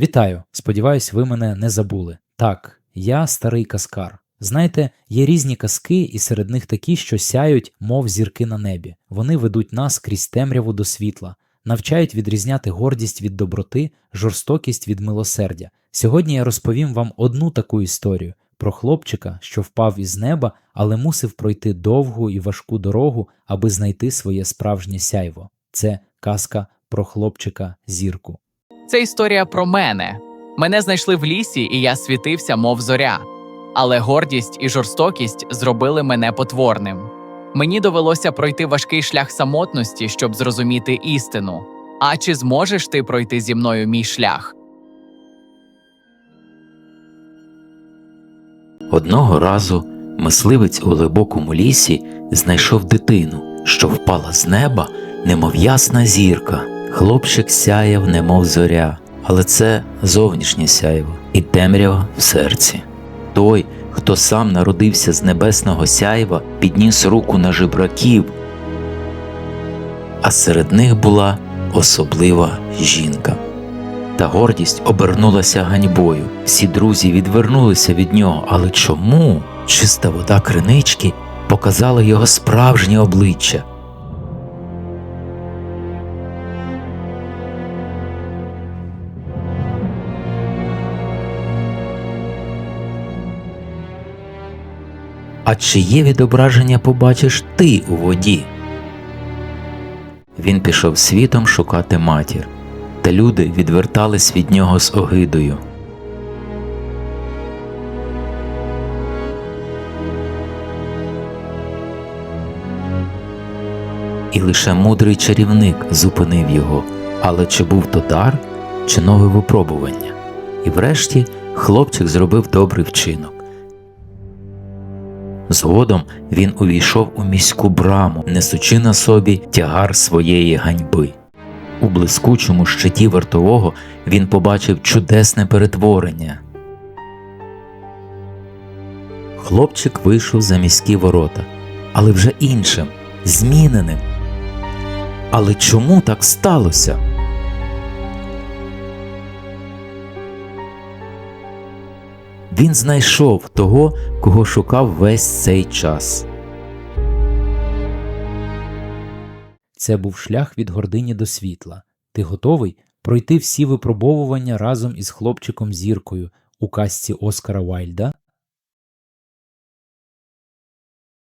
Вітаю! Сподіваюсь, ви мене не забули. Так, я старий каскар. Знаєте, є різні казки, і серед них такі, що сяють, мов зірки на небі. Вони ведуть нас крізь темряву до світла, навчають відрізняти гордість від доброти, жорстокість від милосердя. Сьогодні я розповім вам одну таку історію про хлопчика, що впав із неба, але мусив пройти довгу і важку дорогу, аби знайти своє справжнє сяйво. Це казка про хлопчика зірку. Це історія про мене. Мене знайшли в лісі, і я світився, мов зоря. Але гордість і жорстокість зробили мене потворним. Мені довелося пройти важкий шлях самотності, щоб зрозуміти істину. А чи зможеш ти пройти зі мною мій шлях? Одного разу мисливець у глибокому лісі знайшов дитину, що впала з неба, немов ясна зірка. Хлопчик сяяв, немов зоря, але це зовнішнє сяйво і темрява в серці. Той, хто сам народився з небесного сяйва, підніс руку на жебраків, а серед них була особлива жінка. Та гордість обернулася ганьбою. Всі друзі відвернулися від нього, але чому чиста вода кринички показала його справжнє обличчя? А чиє відображення побачиш ти у воді? Він пішов світом шукати матір, та люди відвертались від нього з огидою. І лише мудрий чарівник зупинив його, але чи був то дар, чи нове випробування? І врешті хлопчик зробив добрий вчинок. Згодом він увійшов у міську браму, несучи на собі тягар своєї ганьби. У блискучому щиті вартового він побачив чудесне перетворення. Хлопчик вийшов за міські ворота, але вже іншим, зміненим. Але чому так сталося? Він знайшов того, кого шукав весь цей час. Це був шлях від гордині до світла. Ти готовий пройти всі випробовування разом із хлопчиком зіркою у казці Оскара Вайльда?